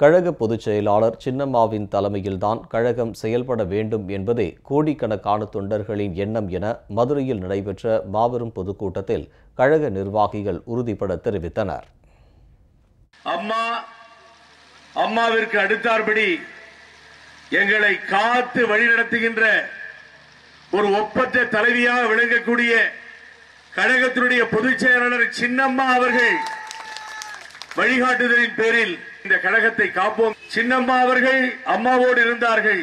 கழக பொதுச் செயலாளர் சின்னம்மாவின் தலைமையில்தான் கழகம் செயல்பட வேண்டும் என்பதே கோடிக்கணக்கான தொண்டர்களின் எண்ணம் என மதுரையில் நடைபெற்ற மாபெரும் பொதுக்கூட்டத்தில் கழக நிர்வாகிகள் உறுதிபட தெரிவித்தனர். அம்மா அம்மாவிற்கு அடுத்தார்படி எங்களை காத்து வழிநடத்துகின்ற ஒரு ஒப்பற்ற தலைவியாக விளங்கக்கூடிய கழகத்தினுடைய பொதுச் செயலாளர் சின்னம்மா அவர்கள் வழிகாட்டுதலின் பேரில் இந்த கழகத்தை காப்போம். சின்னம்மா அவர்கள் அம்மாவோடு இருந்தார்கள்.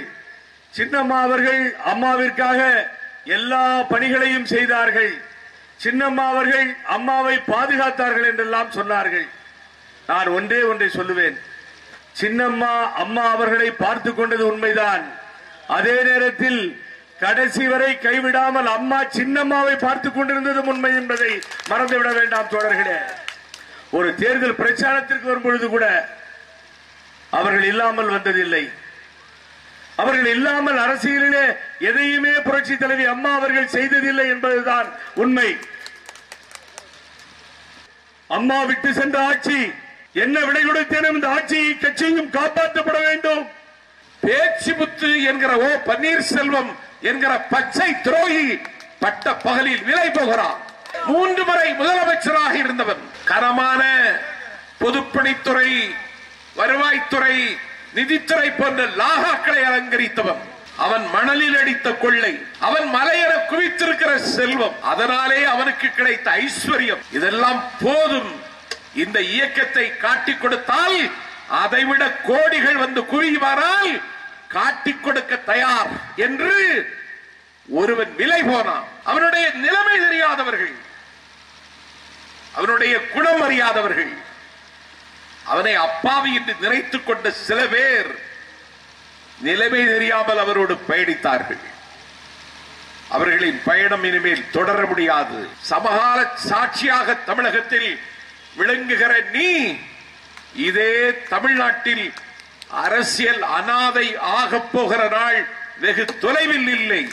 சின்னம்மா அவர்கள் அம்மாவிற்காக எல்லா பணிகளையும் செய்தார்கள். சின்னம்மா அவர்கள் அம்மாவை பாதுகாத்தார்கள் என்றெல்லாம் சொன்னார்கள். நான் ஒன்றே ஒன்றை சொல்லுவேன். சின்னம்மா அம்மா அவர்களை பார்த்து கொண்டது உண்மைதான். அதே நேரத்தில் கடைசி வரை கைவிடாமல் அம்மா சின்னம்மாவை பார்த்து கொண்டிருந்ததும் உண்மை என்பதை மறந்துவிட வேண்டாம் தோழர்களே. ஒரு தேர்தல் பிரச்சாரத்திற்கு வரும்பொழுது கூட அவர்கள் இல்லாமல் வந்ததில்லை. அவர்கள் இல்லாமல் அரசியலிலே எதையுமே புரட்சி தலைவி அம்மா அவர்கள் செய்ததில்லை என்பதுதான் உண்மை. அம்மா விட்டு சென்ற ஆட்சி என்ன விடை கொடுத்தேனும் இந்த ஆட்சியை கட்சியும் காப்பாற்றப்பட வேண்டும். பேச்சு முத்து என்கிற ஓ பன்னீர்செல்வம் என்கிற பச்சை துரோகி பட்ட பகலில் விலை போகிறான் மூன்று முறை முதலமைச்சராக இருந்தவன். கனமான பொதுப்பணித்துறை வருவாய்த்துறை நிதித்துறை போன்ற லாகாக்களை அலங்கரித்தவன். அவன் மணலில் அடித்த கொள்ளை அவன் மலையென குவித்திருக்கிற செல்வம் அதனாலே அவனுக்கு கிடைத்த ஐஸ்வர்யம். இதெல்லாம் போதும். இந்த இயக்கத்தை காட்டிக் கொடுத்தால் அதைவிட கோடிகள் வந்து குவிவாரால் காட்டிக் கொடுக்க தயார் என்று ஒருவன் விலை போனான். அவனுடைய நிலைமை தெரியாதவர்கள் அவனுடைய குணம் அறியாதவர்கள் அவனை அப்பாவி என்று நினைத்துக் கொண்ட சில பேர் நிலைமை தெரியாமல் அவரோடு பயணித்தார்கள். அவர்களின் பயணம் இனிமேல் தொடர முடியாது. சமகால சாட்சியாக தமிழகத்தில் விளங்குகிற நீ இதே தமிழ்நாட்டில் அரசியல் அனாதை ஆகப் போகிற நாள் வெகு தொலைவில் இல்லை.